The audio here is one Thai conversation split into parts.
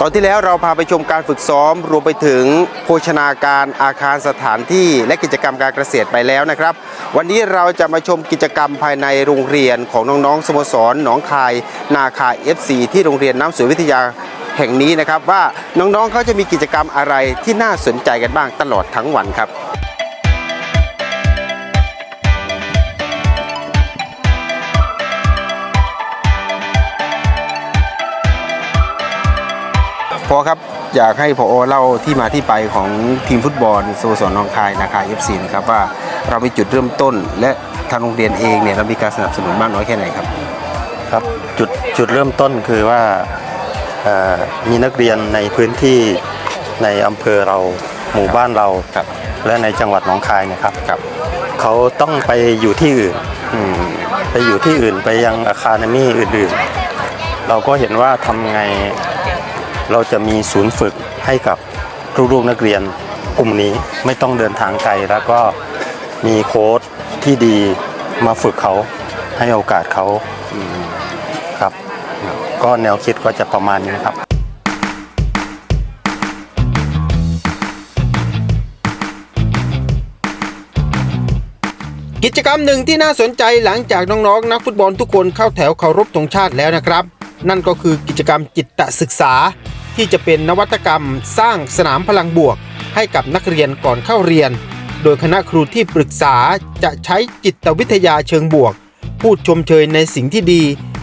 ตอนที่แล้วเราพาไปชมการฝึกซ้อม รวมไปถึงโภชนาการอาคารสถานที่ และกิจกรรมการเกษตรไปแล้วนะครับ วันนี้เราจะมาชมกิจกรรมภายในโรงเรียนของน้องๆสโมสรหนองคาย นาคา FC ที่โรงเรียนน้ำสวยวิทยาแห่งนี้นะครับ ว่าน้องๆเขาจะมีกิจกรรมอะไรที่น่าสนใจกันบ้างตลอดทั้งวันครับ พอครับอยากให้พอเล่าที่มาที่ไปของทีมฟุตบอลสโมสรหนองคายนาคาเอฟซีนะครับว่าเรามีจุดเริ่มต้น และทางโรงเรียนเองเนี่ยเรามีการสนับสนุนมากน้อยแค่ไหนครับครับจุดจุดเริ่มต้นคือว่าเอ่อมีนักเรียนในพื้นที่ในอำเภอเราหมู่บ้านเราครับและในจังหวัดหนองคายเนะครับครับเขาต้องไปอยู่ที่อื่นอืมไปอยู่ที่อื่นไปยังอาคาเดมี่อื่นๆ เราก็เห็นว่าทำไง เราจะมีศูนย์ฝึกให้กับลูกๆนักเรียนกลุ่มนี้ไม่ต้องเดินทางไกลแล้วก็มีโค้ชที่ดีมาฝึกเขาให้โอกาสเขาครับ ก็แนวคิดก็จะประมาณนี้ครับกิจกรรมหนึ่งที่น่าสนใจหลังจากน้องๆ นักฟุตบอลทุกคนเข้าแถวเคารพธงชาติแล้วนะครับ นั่นก็คือกิจกรรมจิตศึกษา ที่จะเป็นนวัตกรรมสร้างสนามพลังบวก ให้กับนักเรียนก่อนเข้าเรียน โดยคณะครูที่ปรึกษาจะใช้จิตวิทยาเชิงบวก พูดชมเชยในสิ่งที่ดี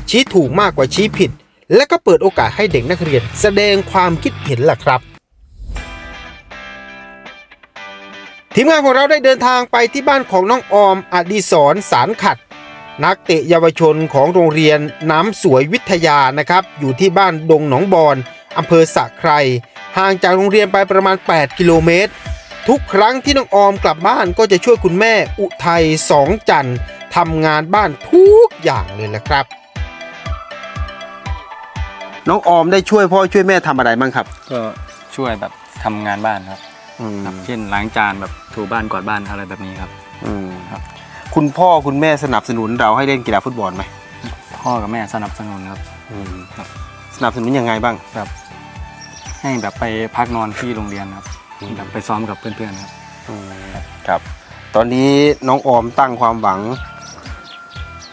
ชี้ถูกมากกว่าชี้ผิด และก็เปิดโอกาสให้เด็กนักเรียนแสดงความคิดเห็นล่ะครับทีมงานของเราได้เดินทางไปที่บ้านของน้องออมอดีศรสารขัด นักเตะเยาวชนของโรงเรียนน้ำสวยวิทยานะครับ อยู่ที่บ้านดงหนองบอน อำเภอสะไครห่างจากโรงเรียนไปประมาณ 8 กิโลเมตร ทุกครั้งที่น้องออมกลับบ้านก็จะช่วยคุณแม่อุทัยสองจันทร์ทำงานบ้านทุกอย่างเลยละครับ น้องออมได้ช่วยพ่อช่วยแม่ทำอะไรบ้างครับ ก็ช่วยแบบทำงานบ้านครับอืมครับเช่นล้างจานแบบถูบ้านกวาดบ้านอะไรแบบนี้ครับ อืมครับ คุณพ่อคุณแม่สนับสนุนเราให้เล่นกีฬาฟุตบอลไหมพ่อกับแม่สนับสนุนครับ อืมครับ สนับสนุนยังไงบ้าง แบบให้แบบไปพักนอนที่โรงเรียนครับอืม แบบไปซ้อมกับเพื่อนๆครับ ครับ ตอนนี้น้องออมตั้งความหวัง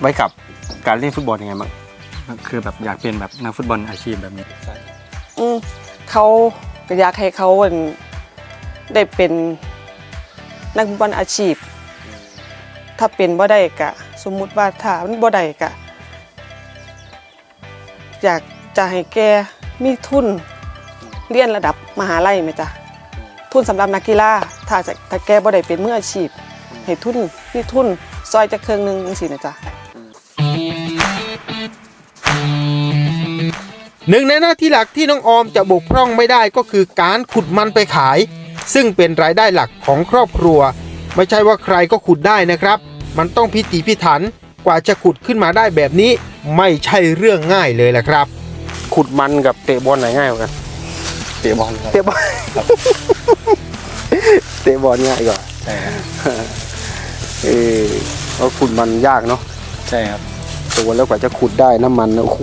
ไว้กับการเล่นฟุตบอลยังไงบ้างก็คือแบบอยากเป็นแบบนักฟุตบอลอาชีพแบบนี้ อืมเขาก็อยากให้เขาอั่นได้เป็นนักฟุตบอลอาชีพ ถ้าเป็นบ่ได้กะ สมมุติว่าถ้ามันบ่ได้กะ อยาก จะให้แกมีทุนเรียนระดับมหาลัยไหมจ๊ะทุนสำหรับนักกีฬาถ้าจะถ้าแกบ่ได้เป็นมืออาชีพ ให้ทุนมีทุนซอยจะเครื่องหนึงจังซี่นะจ๊ะหนึ่งในหน้าที่หลักที่น้องออมจะบกพร่องไม่ได้ก็คือการขุดมันไปขาย ซึ่งเป็นรายได้หลักของครอบครัว ไม่ใช่ว่าใครก็ขุดได้นะครับ มันต้องพิถีพิถันกว่าจะขุดขึ้นมาได้แบบนี้ ไม่ใช่เรื่องง่ายเลยแหละครับ ขุดมันกับเตะบอลไหนง่ายกว่ากันเตะบอลครับเตะบอลเตะบอลง่ายกว่าใช่ครับเออเพราะขุดมันยากเนาะใช่ครับตัวแล้วกว่าจะขุดได้น้ำมันนะโอ้โห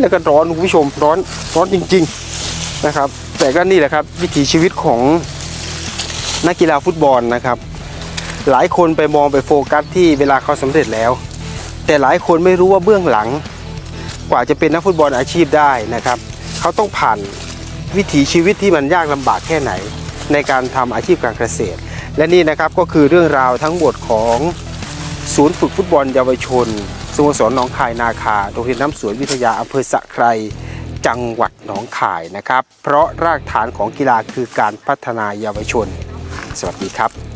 แล้วก็ร้อนคุณผู้ชมร้อนร้อนจริง ๆนะครับ แต่ก็นี่แหละครับ วิถีชีวิตของนักกีฬาฟุตบอลนะครับ หลายคนไปมองไปโฟกัสที่เวลาเขาสำเร็จแล้ว แต่หลายคนไม่รู้ว่าเบื้องหลัง กว่าจะเป็นนักฟุตบอลอาชีพได้นะครับ เขาต้องผ่านวิถีชีวิตที่มันยากลำบากแค่ไหน ในการทำอาชีพการเกษตร และนี่นะครับก็คือเรื่องราวทั้งหมดของศูนย์ฝึกฟุตบอลเยาวชนสโมสรหนองคายนาคาโรงเรียนน้ำสวนวิทยาอำเภอสะไครจังหวัดหนองคายนะครับ เพราะรากฐานของกีฬาคือการพัฒนาเยาวชน สวัสดีครับ